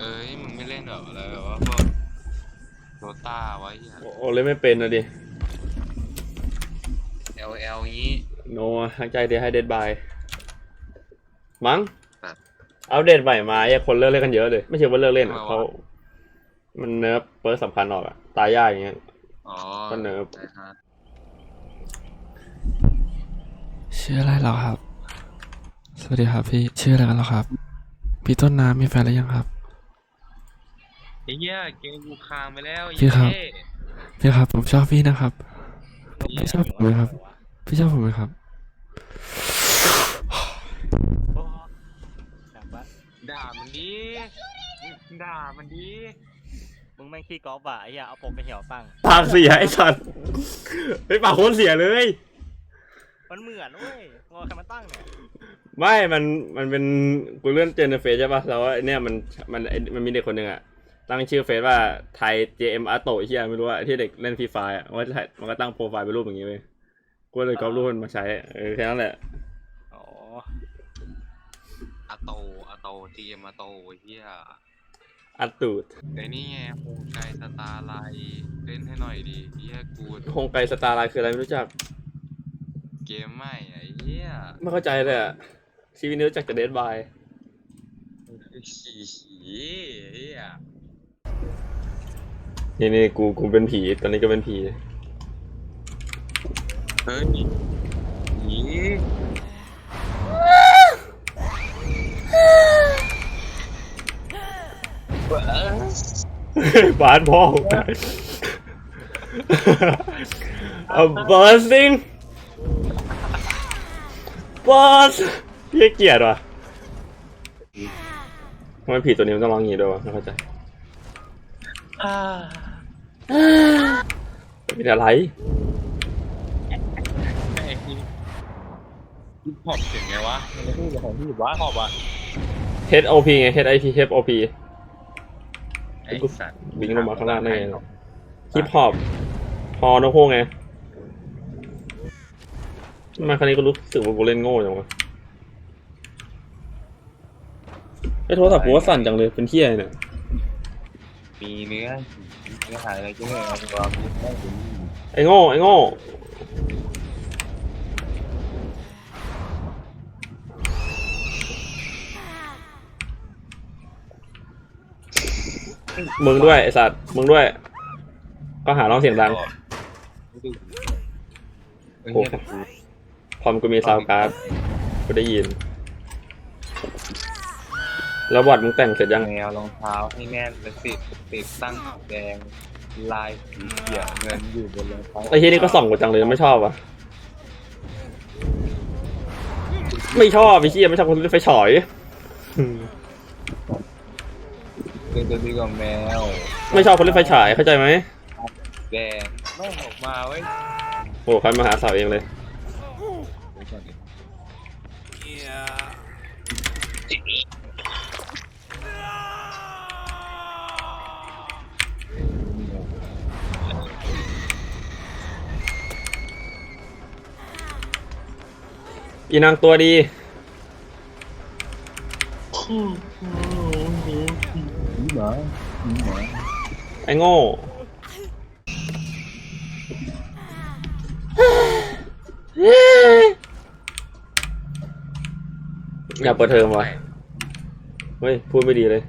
เอ้ยมึงไม่เล่นแบบอะไรแบบว่าพวกโดต้าไว้เหี้ยโอ้โอ้เล่นไม่เป็นนะดิ LL งี้ โนทั้งใจเดียวให้เดดบายมั้งครับอัปเดตใหม่มาไอ้คนเลิกเล่นกันเยอะเลย ไม่ใช่ว่าเลิกเล่นอะทำไมวะ เขามันเนิร์ฟเปิร์สำคัญออกอะตายยากอย่างเงี้ย อ๋อก็เนิร์ฟใช่ฮะชื่ออะไรเหรอครับ สวัสดีครับพี่ ชื่ออะไรกันเหรอครับ พี่ต้นน้ำมีแฟนหรือยังครับไอ้ เหี้ยเกมกูค้างไปแล้วพี่ครับ เย้พี่ครับ ผมชอบพี่นะครับพี่ชอบผมไหมครับ พี่ชอบผมไหมครับแบบว่าด่ามันดีด่ามันดีมึงแม่งขี้กอล์ฟอะไอ้เหี้ยเอาผมไปเหี่ยวตั้งปากเสียไอ้สัตว์ไอ้ยปากโคตรเสียเลย มันเหมือนเว้ยงอใครมาตั้งเนี่ยไม่ มัน มันเป็นกูเลื่อนเจนเฟซใช่ป่ะแล้วไอ้เนี่ยมัน มันไอ้มันมีเด็กคนหนึ่งอะ ตั้งชื่อเฟซว่าไทย JM อาโตะเฮียไม่รู้ว่าที่เด็กเล่นฟรีไฟอะมันก็ถ่ายมันก็ตั้งโปรไฟล์เป็นรูปอย่างงี้เว้ยกูเลยก๊อปรูปมันมาใช้เออแค่นั้นแหละอ๋ออาโตอาโต GM อาโตไอ้เหี้ยอัดตูดไอ้นี่ไงโฮงไกสตาร์ไลน์เล่นให้หน่อยดีเหี้ยกูโฮงไกสตาร์ไลน์คืออะไรไม่รู้จัก เกมใหม่ไอ้เหี้ยไม่เข้าใจเลยอะชีวิตนี้รู้จักแต่เดดบายขี่ขี่เหี้ย นี่นี่กูกูเป็นผี ตอนนี้ก็เป็นผีเฮ้ยผีบาสพ่อเอาบอสซิงบอสเหี้ยเกลียดว่ะทำไมผีตัวนี้มันต้องร้องอย่างนี้ด้วยวะไม่เข้าใจ เป็นอะไรไอ้ที่หอบเสียงไงวะมันพูดของพี่วะหอบอะ HOP ไง HIP HOP ไอ้สัตว์วิ่งลงมาข้างล่างได้ไงฮิปฮอปฮอนกโฮไงทำไมครั้งนี้ก็รู้สึกว่ากูเล่นโง่จังวะไอ้โทรศัพท์กูว่าสั่นจังเลยเป็นเที่ยอะไรเนี่ย มีเนื้อเนื้อหาอะไรก็ไม่เอาตัวมีได้ถึงไอ้โง่ไอ้โง่มึงด้วยไอ้สัตว์มึงด้วย ก็หาร้องเสียงดังเฮ้ยแต่กูพอมกูมีซาวด์การ์ดกูได้ยิน แล้วบอดมึงแต่งเสร็จยังแนวรองเท้าให้แน่นและติดติดตั้งแดงลายสีเขียวเงินอยู่บนรองเท้าไอ้ที่นี่ก็ส่องกูจังเลยไม่ชอบอะ ไม่ชอบไอ้เชี่ยไม่ชอบคนเล่นไฟฉอยอืมเป็นตัวดีกว่าแมวไม่ชอบคนเล่นไฟฉายเข้าใจไหมแดงไม่ออกมาเว้ยโอ้ใครมาหาสาวเองเลย อีนางตัวดีหมาหมาไอ้โง่ อยากเปิดเทอมวะเฮ้ย พูดไม่ดีเลย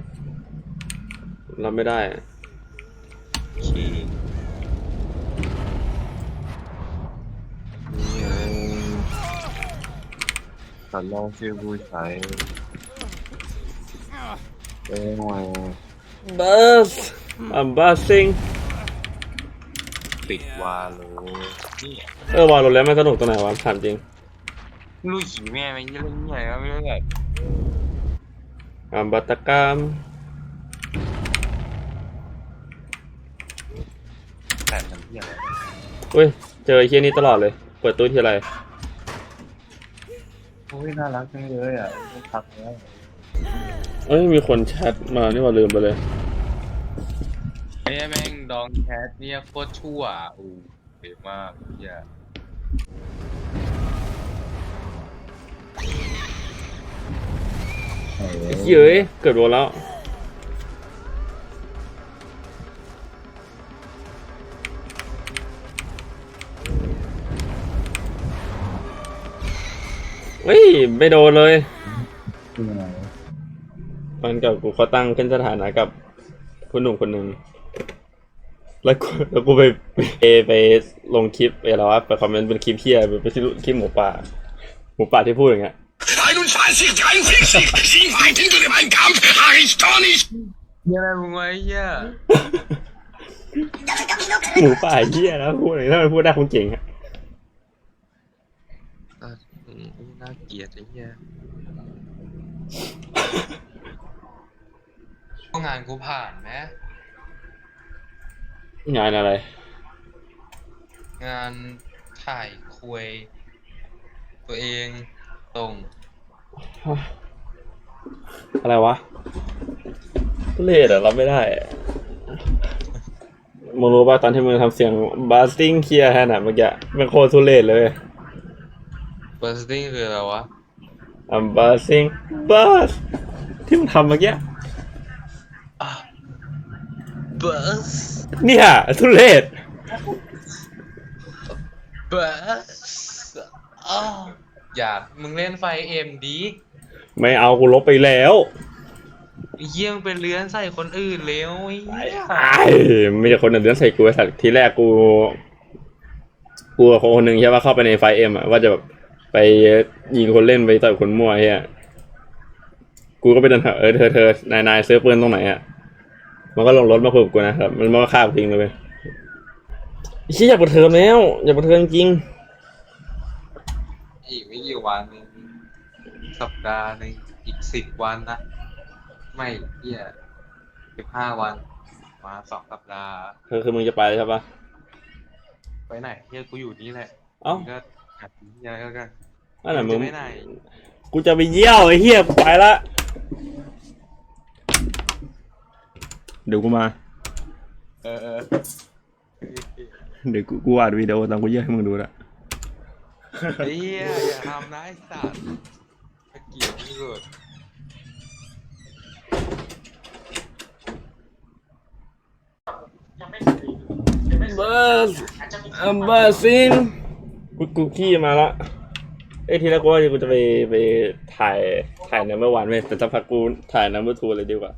รับไม่ได้ขี้ สันลองฟิวผู้ชายเป็นไงบัสอัมบัสซิงติดวาโลนี่เออวอลโลแล้วมันสนุกตรงไหนวะถามจริงลูกหีแม่มันเล่นใหญ่ก็ไม่รู้ใหญ่อัมบัตกรรมแต่มันเที่ยอะไรเฮ้ยเจอไอ้เคียนี้ตลอดเลย เปิดตู้ทีไร โอ้ยน่ารักจังเลยอะไม่พักแล้วเอ้ยมีคนแชทมานี่ว่าลืมไปเลย ไอ้แม่งดองแคทเนี่ยโคตรชั่วอู้เด็ดมากเฮียไอ้เหี้ยเอ้ยเกิดโดนแล้ว เฮ้ยไม่โดนเลยมันกับกูเขาตั้งขึ้นสถานะกับผู้หนุ่มคนหนึ่ง แล้วกูแล้วกูไปไปไปลงคลิปไปแล้วว่าไปคอมเมนต์เป็นคลิปเพี้ยไปไปที่คลิปหมูป่า หมูป่าที่พูดอย่างเงี้ย 21, 43, sieh weit hinter dem einen Kampf, Aristonis! เฮียอะไรมึงไว้เฮียหมูป่าเฮี้ยแล้วพูดอย่างนี้ถ้ามันพูดได้คงเก่งอะอะอืมน่า เกลียดไอ้เฮียก็งานกูผ่านไหมงานอะไร งานถ่ายคุย ตัวเองตรงอะไรวะทุเรศอะรับไม่ได้อะมึงรู้ป่ะตอนที่มึงทำเสียงบาสติ้งเคลียร์แค่ไหนเมื่อกี้มันโคตรทุเรศเลย บัสติ้งคืออะไรวะอัมบาสติ้งบัสที่มึงทำเมื่อกี้บัสเนี่ยทุเรศบัสอ้าวอยากมึงเล่นไฟเอ็มดีไม่เอากูลบไปแล้ว เยี่ยงเป็นเลื้อนใส่คนอื่นเร็วไอ้เหี้ยไอ้ไม่ใช่คนเดือนใส่กูไอ้สัตว์ทีแรกกู กูกับคนหนึ่งใช่ป่ะเข้าไปในไฟเอ็มอะว่าจะแบบ ไปยิงคนเล่นไปต่อยคนมั่วเฮียกูก็ไปเดินหาเออเธอเธอนายนายซื้อปืนตรงไหนอะมันก็ลงรถมาคุยกับกูนะครับ มันมาฆ่ากูทิ้งเลยเว้ยไอ้เชี่ยอยากเปิดเทอมแล้ว อยากเปิดเทอมจริงอีกไม่กี่วันเองสัปดาห์หนึ่งอีกสิบวันนะ ไม่เหี้ยสิบห้าวัน มาสองสัปดาห์เธอคือมึงจะไปใช่ปะไปไหนเฮียกูอยู่นี่แหละเอ้า มึงก็หัดเฮียแล้วกันอันไหนมึง จะไปไหนกูจะไปเยี่ยวไอ้เหี้ยกูไปละ เดี๋ยวกูมา เออเออเดี๋ยวกูกูอัดวิดีโอตอนกูเยี่ยวให้มึงดูละเฮียอย่าทำนะไอ้สัตว์ตะเกียบที่สุดบัสอัมบาซิน กูกูขี้มาละเอ้ยทีแรกกูว่ากูจะไปไปถ่ายถ่ายนัมเมื่อวานเว้ยแต่สักพักกูถ่ายนัมเบอร์ทูเลยดีกว่า